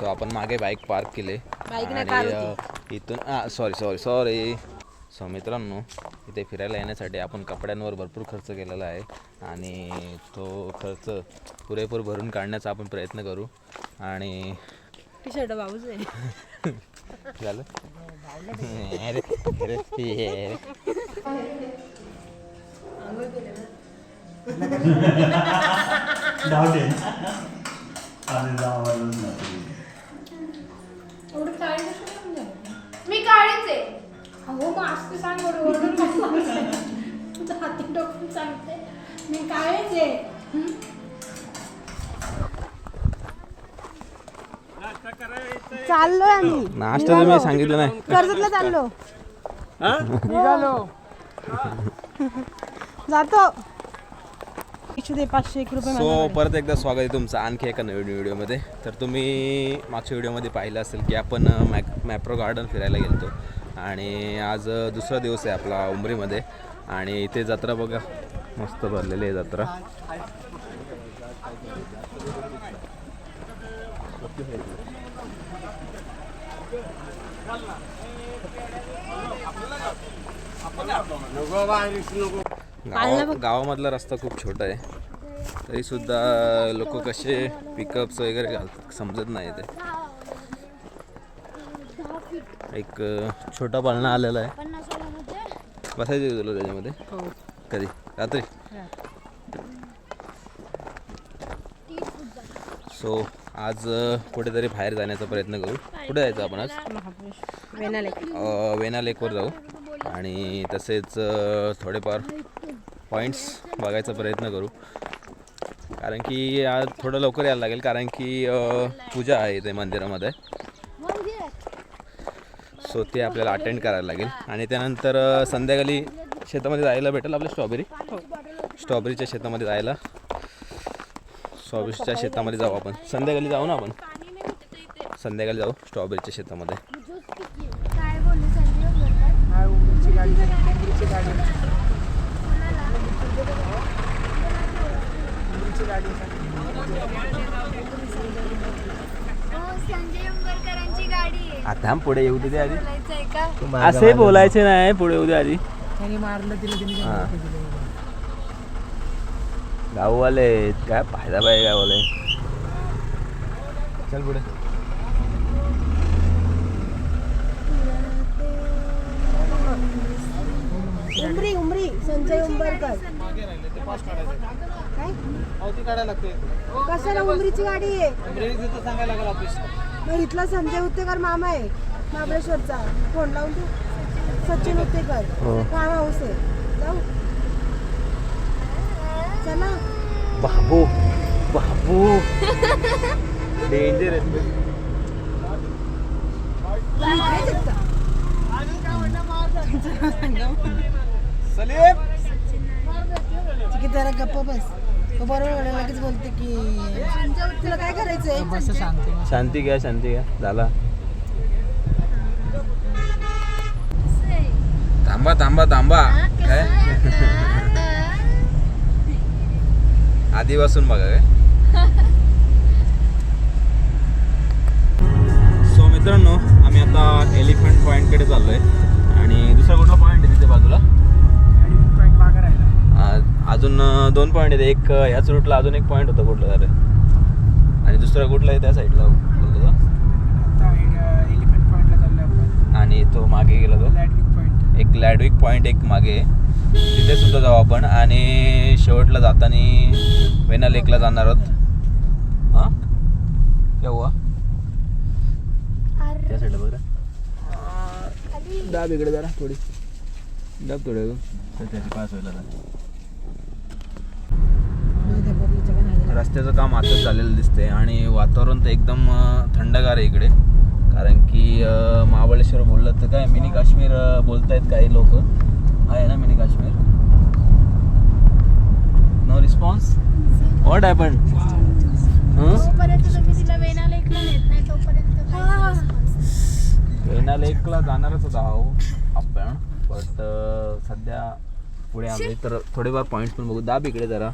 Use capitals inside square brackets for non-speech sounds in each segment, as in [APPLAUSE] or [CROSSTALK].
So आपण मागे bike park केले. आणि इथून हां सॉरी सॉरी सॉरी सो मित्रांनो इथे फिरायला येण्यासाठी आपण कपड्यांवर भरपूर खर्च केलेला आहे. आणि तो खर्च पुरेपूर भरून काढण्याचा आपण प्रयत्न करू. आणि टी शर्ट बाबूच आहे. [LAUGHS] झालं. डाऊट आहे [LAUGHS] [LAUGHS] अहो मग असं सांग ओरडून? तुझं हाती टोकून सांगते मी काळीच आहे? हं? चाललोय आम्ही. नाश्ता मी सांगितलं नाही. कर्जतला चाललो. जातो. एकशे दे पाचशे एक रुपये सो. परत एकदा स्वागत आहे तुमचं आणखी एका नवीन व्हिडिओमध्ये. तर तुम्ही मागच्या व्हिडिओमध्ये पाहिलं असेल की आपण मॅक मॅप्रो गार्डन फिरायला गेलतो. आणि आज दुसरा दिवस आहे आपला उमरीमध्ये. आणि इथे जत्रा बघा. मस्त भरलेली आहे जत्रा. गावा गावामधला रस्ता खूप छोटा आहे. तरी सुद्धा लोक कसे पिकअप्स वगैरे घालतात समजत नाही ते एक छोटा पाळणा आलेला आहे. बसायचं तुला त्याच्यामध्ये? हो. कधी? रात्री? सो आज कुठेतरी बाहेर जाण्याचा प्रयत्न करू. कुठे जायचं आपण आज? वेना लेकवर जाऊ. आणि तसेच थोडेफार पॉईंट्स बघायचा प्रयत्न करू. कारण की आज थोडं लवकर यायला लागेल. कारण की पूजा आहे इथे मंदिरामध्ये. सो ते आपल्याला अटेंड करायला लागेल. आणि त्यानंतर संध्याकाळी शेतामध्ये जायला भेटेल आपल्या स्ट्रॉबेरी स्ट्रॉबेरीच्या शेतामध्ये जायला. स्ट्रॉबेरीच्या शेतामध्ये जाऊ आपण. संध्याकाळी जाऊ ना आपण? संध्याकाळी जाऊ स्ट्रॉबेरीच्या शेतामध्ये. गाडी बोलले संजय बोलतात हो, संजय उंबरकरांची गाडी आहे आता पुढे येऊ दे आधी. बोलायचंय का? असे बोलायचे नाही पुढे येऊ दे आधी. हां. गाववाले आहेत. काय फायदा पाहिजे गाववाले. चल पुढे. उमरी उमरी संजय उंबरकर. काय? कशाला उमरीची गाडी आहे? मग इथला संजय उत्तेकर मामा आहे महाबळेश्वरचा. फोन लावून तू सचिन उत्तेकर. हो. फार्म हाऊस आहे. जाऊ. चला. बाबू बाबू. डेंजर इकडेच आहेत का? ठीक आहे जरा गप्प बस. तो बरोबर वेळेला लगेच बोलते की तुला काय करायचंय? शांती घ्या शांती घ्या. झाला. थांबा थांबा थांबा. काय? आधीपासून बघा काय? सो मित्रांनो आम्ही आता एलिफंट पॉईंटकडे चाललोय. आणि दुसरा कुठला पॉईंट आहे तिथे बाजूला? अजून दोन पॉईंट आहेत एक ह्याच रूटला अजून एक पॉईंट होता कुठला तरी. आणि दुसरा कुठला आहे त्या साईडला बोलतो आणि तो मागे गेला तो. एक लॅडविक पॉईंट एक मागे. तिथे सुद्धा जाऊ आपण. आणि शेवटला जाताना वेना लेकला जाणार आहोत. हां? क्या हुआ? त्या साईडला बघ दाब इकडे जरा थोडी. दाब थोडे त्याची पास व्हायला रस्त्याचं काम आताच झालेलं दिसतंय आणि वातावरण तर एकदम थंडगार आहे इकडे. कारण की महाबळेश्वर बोललं तर काय मिनी काश्मीर बोलतायत काही लोक. आहे ना mini Kashmir? No response what happen. Venna लेकला जाणारच होता आहो आपण. बट सध्या पुढे आलोय. तर थोडेफार पॉईंट्स पण बघू. दाब इकडे जरा.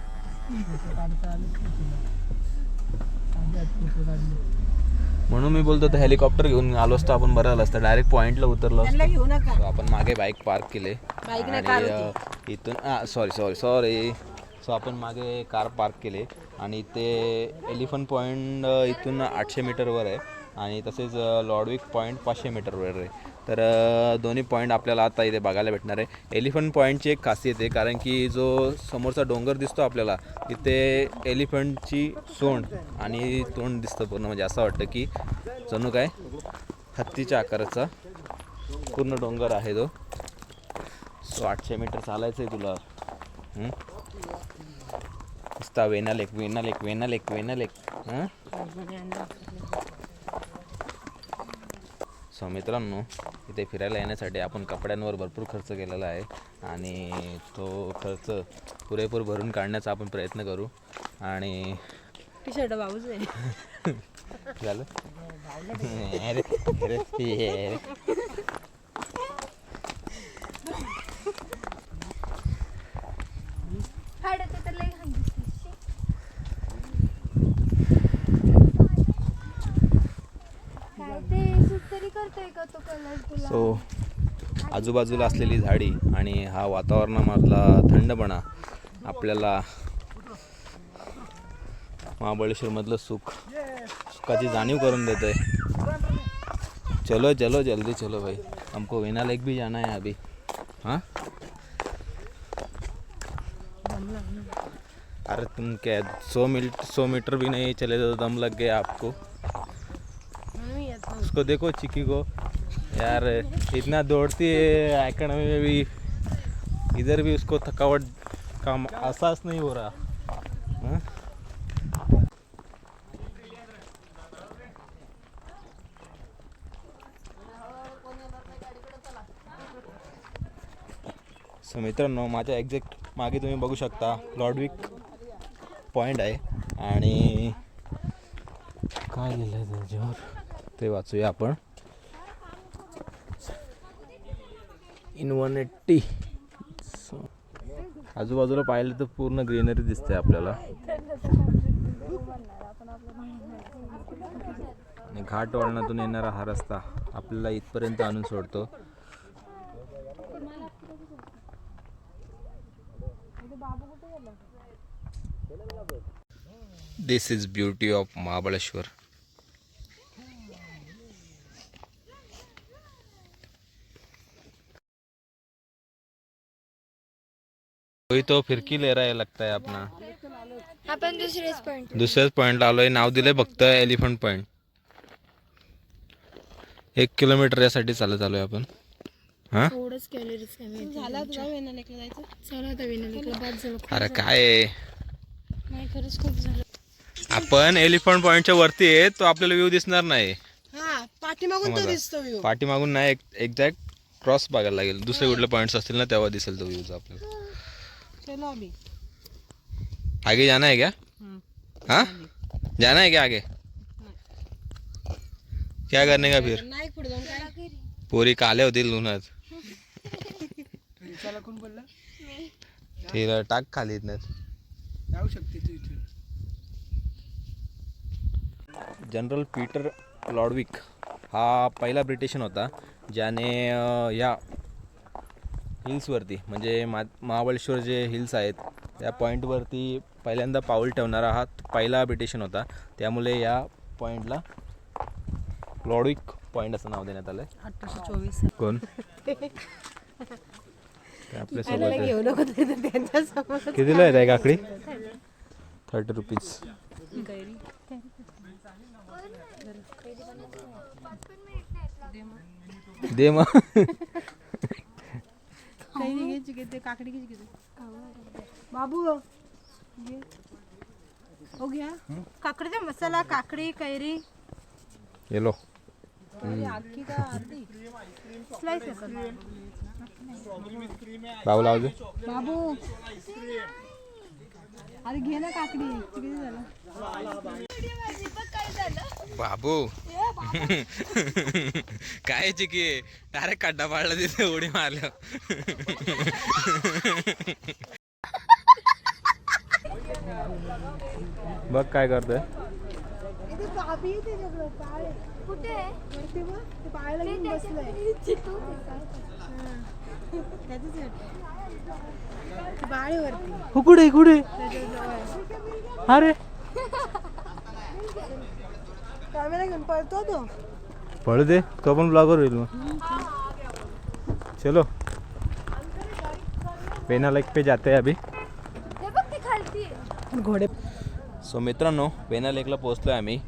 म्हणून मी बोलतो तर हेलिकॉप्टर घेऊन आलो असतो आपण बरं झालं असतं. डायरेक्ट पॉईंटला उतरलो असतो. आपण मागे बाईक पार्क केले. आणि इथून सॉरी सॉरी सॉरी सो आपण मागे कार पार्क केले. आणि इथे एलिफंट पॉईंट इथून आठशे मीटरवर आहे. आणि तसेच लॉडविक पॉईंट पाचशे मीटरवर आहे. तर दोन्ही पॉईंट आपल्याला आता इथे बघायला भेटणार आहे. एलिफंट पॉईंटची एक खासियत आहे कारण की जो समोरचा डोंगर दिसतो आपल्याला तिथे एलिफंटची सोंड आणि तोंड दिसतं पूर्ण. म्हणजे असं वाटतं की जणू काय हत्तीच्या आकाराचा पूर्ण डोंगर आहे तो. सो आठशे मीटर चालायचं आहे तुला. नुसता Venna lake Venna lake Venna lake Venna lake हां? सो मित्रांनो इथे फिरायला येण्यासाठी आपण कपड्यांवर भरपूर खर्च केलेला आहे आणि तो खर्च पुरेपूर भरून काढण्याचा आपण प्रयत्न करू. आणि टी शर्ट आहे झालं अरे, अरे, ये. हाडाचं तर लई घाण दिसते. शी. काय ते सूट तरी करतोय का तो सो आजूबाजूला असलेली झाडी आणि हा वातावरणामधला थंडपणा आपल्याला महाबळेश्वरमधलं सुख सुखाची जाणीव करून देत आहे चलो चलो जल्दी चलो भाई. हमको वेना लेक भी जाना है अभी. हाँ? अरे तुम क्या सौ मीटर सौ मीटर भी नहीं चले तो दम लग गया आपको. उसको देखो चिक्की को. यार इतना दौड़ती है इकोनॉमी में भी इधर भी उसको थकावट का एहसास नहीं हो रहा। हाँ? सो मित्रांनो माझ्या एक्झॅक्ट मागे तुम्ही बघू शकता लॉडविक पॉईंट आहे. आणि काय लिहिलं आहे त्याच्यावर? ते वाचूया आपण. इन वन एट्टी आजूबाजूला पाहिलं तर पूर्ण ग्रीनरी दिसते आपल्याला. आणि घाट वळणातून येणारा हा रस्ता आपल्याला इथपर्यंत आणून सोडतो. This is beauty of Mahabaleshwar कोई तो फिरकी ले रहा है लगता है अपना। आपण दुसरेच पॉइंट दुसऱ्याच पॉईंटला आलोय नाव दिलंय फक्त एलिफंट पॉईंट एक किलोमीटर यासाठी चालत आलोय आपण। हा? थोडंच कॅलरीज कमी झाला तुला वेना लेकला जायचं? चला आता विनंतीला बाद झालं खूप अरे काय आहे? नाही खरंच खूप झालं. आपण एलिफंट पॉईंटच्या वरती आहे तो आपल्याला व्ह्यू दिसणार नाही. हा पाठीमागून तो. दिसतो व्ह्यू पाठीमागून नाही एक्झॅक्ट क्रॉस बघायला लागेल. दुसरे कुठले पॉईंट्स असतील ना तेव्हा दिसेल तो व्ह्यूज आपल्याला. चलो अभी आगे जाना है क्या? हाँ? जाना है क्या आगे? क्या करने का फिर? पोरी काले होतील उन्हात तिला टाक खाली इथनं जाऊ शकते तू इथून. जनरल पीटर लॉडविक हा पहिला ब्रिटिशन होता ज्याने या हिल्सवरती म्हणजे मा महाबळेश्वर जे हिल्स आहेत त्या पॉईंटवरती पहिल्यांदा पाऊल ठेवणारा हा पहिला ब्रिटिशन होता. त्यामुळे या पॉईंटला लॉडविक पॉईंट असं नाव देण्यात आलं आहे अठराशे चोवीस. कोण? [LAUGHS] आपल्यासोबत आहे. कितीला त्या काकडी? थर्टी रुपीज दे मग काही नाही घ्यायची घेते काकडी घ्यायची घेते बाबू घे. हो घ्या. काकडीचा मसाला काकडी कैरी. येलो आखी का अर्धी? स्लाइस बाबू लाव दे. बाबू. अरे घे ना काकडी. किती झालं? बाबू. काय चिकी? डायरेक्ट खड्डा पाडला तिथे उडी मारल्या बघ काय करतोय. कुठे हो. कुठे अरे. कॅमेरा घेऊन पळतो तो. पळू दे तो पण ब्लॉगर होईल मग. चलो. पेना लाइक पे जाते हैं अभी. हे बघ ती खालती आहे. घोडे. सो मित्रांनो पेना लेकला पोचलो आहे आम्ही.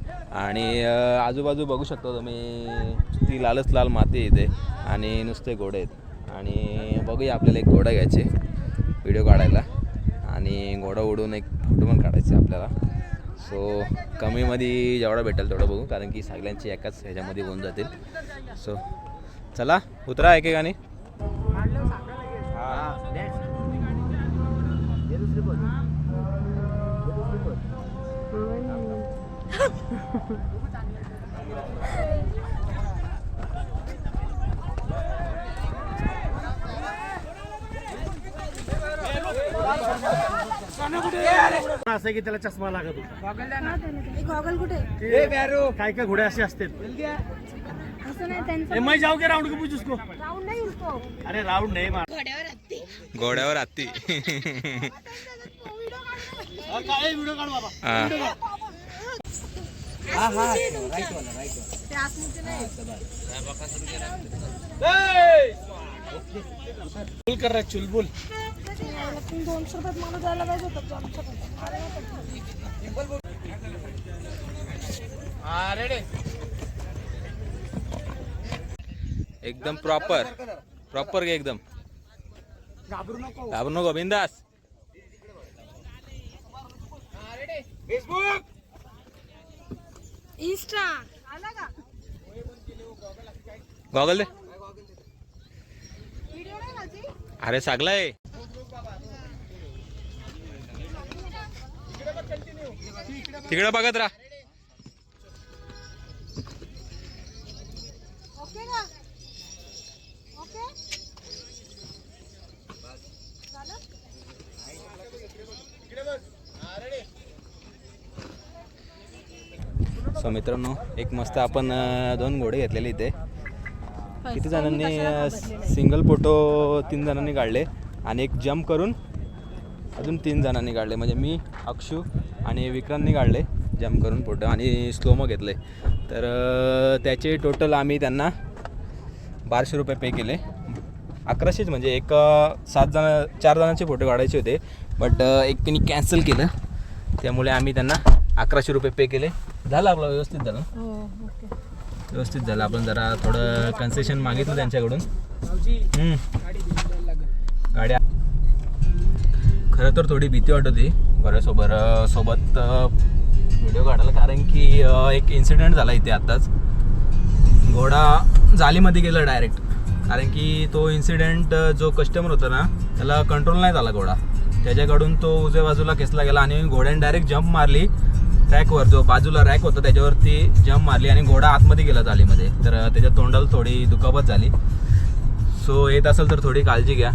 आणि आजूबाजू बघू शकता तुम्ही ती लालच लाल माती आहे इथे. आणि नुसते घोडे आहेत. आणि बघूया आपल्याला एक घोडा घ्यायचे. व्हिडिओ काढायला. आणि घोडा उडून एक फोटो पण काढायचे आपल्याला. सो कमीमध्ये जेवढा भेटेल तेवढं बघू कारण की सगळ्यांची एकाच ह्याच्यामध्ये होऊन जातील. सो चला उतरा एकेकाने असं की त्याला चष्मा लागत होता. गॉगल कुठे? काय काय घोडे असे असते असं नाही त्यांचं ए, मैं जाऊ के राउंड के पूछ उसको राऊंड नाही अरे राउंड नहीं मार घोड्यावर हत्ती. व्हिडिओ काढ बाबा. हा. ते आसनीचे नाही. चुल कर रहा है, चुलबुल। दोनशे रुपयात मला द्यायला पाहिजे होतं. एकदम प्रॉपर प्रॉपर घे एकदम. घाबरू नको. घाबरू नको बिंदास. इंस्टा आला का गॉगल दे. व्हिडिओ नाही माझी अरे सागलाय. तिकडे बघत राहा. ओके का? ओके? सो मित्रांनो एक मस्त आपण दोन घोडे घेतलेले इथे. किती जणांनी सिंगल फोटो तीन जणांनी काढले आणि एक जम्प करून अजून तीन जणांनी काढले. म्हणजे मी अक्षू आणि विक्रांतनी काढले जम्प करून फोटो आणि स्लोमो घेतले. तर त्याचे टोटल आम्ही त्यांना बाराशे रुपये पे केले. अकराशेच म्हणजे एक सात जण चार जणांचे फोटो काढायचे होते बट एक त्यांनी कॅन्सल केलं. त्यामुळे आम्ही त्यांना अकराशे रुपये पे केले. झालं आपलं व्यवस्थित झालं? हो ओके. व्यवस्थित झालं. आपण जरा थोडं कन्सेशन मागितलं त्यांच्याकडून. गाड्या खरं तर थोडी भीती वाटत होती. बऱ्यासोबत सोबत व्हिडिओ काढायला कारण की एक इन्सिडेंट झाला इथे आत्ताच घोडा जालीमध्ये गेला डायरेक्ट कारण की तो इन्सिडेंट जो कस्टमर होता ना त्याला कंट्रोल नाही झाला घोडा. त्याच्याकडून तो उजव्या बाजूला खेचला गेला आणि घोड्याने डायरेक्ट जंप मारली रॅकवर जो बाजूला रॅक होता त्याच्यावरती जंप मारली आणि घोडा आतमध्ये गेला जालीमध्ये. तर त्याच्या तोंडाला थोडी दुखापत झाली. सो येत असेल तर थोडी काळजी घ्या.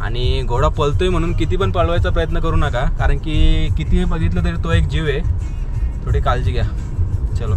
आणि घोडा पळतोय म्हणून किती पण पळवायचा प्रयत्न करू नका कारण की कितीही बघितलं तरी तो एक जीव आहे. थोडी काळजी घ्या. चलो.